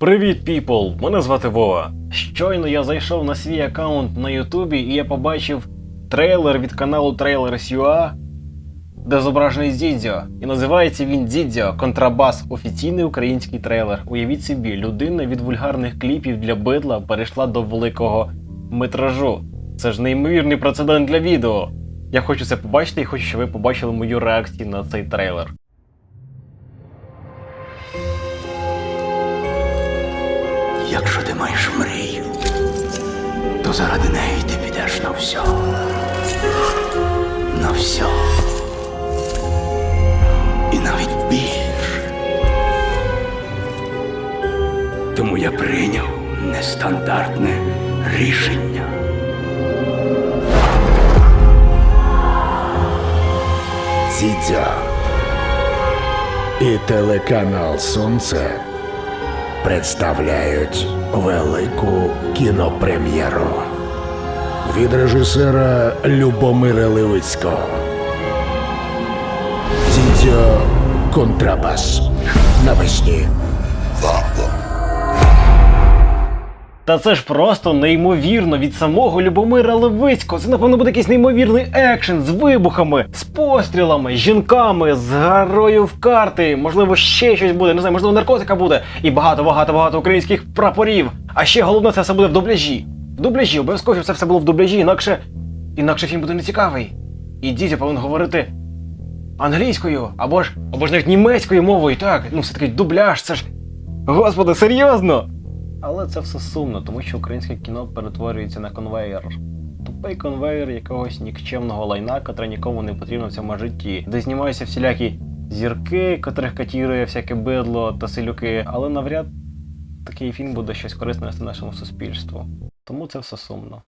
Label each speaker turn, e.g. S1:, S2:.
S1: Привіт, піпл! Мене звати Вова. Щойно я зайшов на свій аккаунт на Ютубі і я побачив трейлер від каналу Trailers.ua, де зображений Дідзьо. І називається він Дідзьо Контрабас. Офіційний український трейлер. Уявіть собі, людина від вульгарних кліпів для бидла перейшла до великого метражу. Це ж неймовірний прецедент для відео. Я хочу це побачити і хочу, щоб ви побачили мою реакцію на цей трейлер.
S2: Якщо ти маєш мрію, то заради неї ти підеш на все. На все. І навіть більше. Тому я прийняв нестандартне рішення.
S3: Дідя і телеканал Сонце представляють велику кінопрем'єру від режисера Любомира Левицького. Дідьо Контрабас. Навесні.
S1: Та це ж просто неймовірно від самого Любомира Левицького. Це, напевно, буде якийсь неймовірний екшен з вибухами, з пострілами, з жінками, з гарою в карти. Можливо, ще щось буде, не знаю, можливо, наркотика буде. І багато, багато, багато українських прапорів. А ще головне, це все буде в дубляжі. В дубляжі, обов'язково, щоб це все було в дубляжі, інакше. Інакше фільм буде нецікавий. І дідя повинен говорити англійською, або ж або ж навіть німецькою мовою. Так, ну все таки дубляж, це ж. Господи, серйозно! Але це все сумно, тому що українське кіно перетворюється на конвейер. Тупий конвейер якогось нікчемного лайна, котре нікому не потрібно в цьому житті, де знімаються всілякі зірки, котрих катірує всяке бидло та селюки, але навряд такий фільм буде щось корисне нашому суспільству. Тому це все сумно.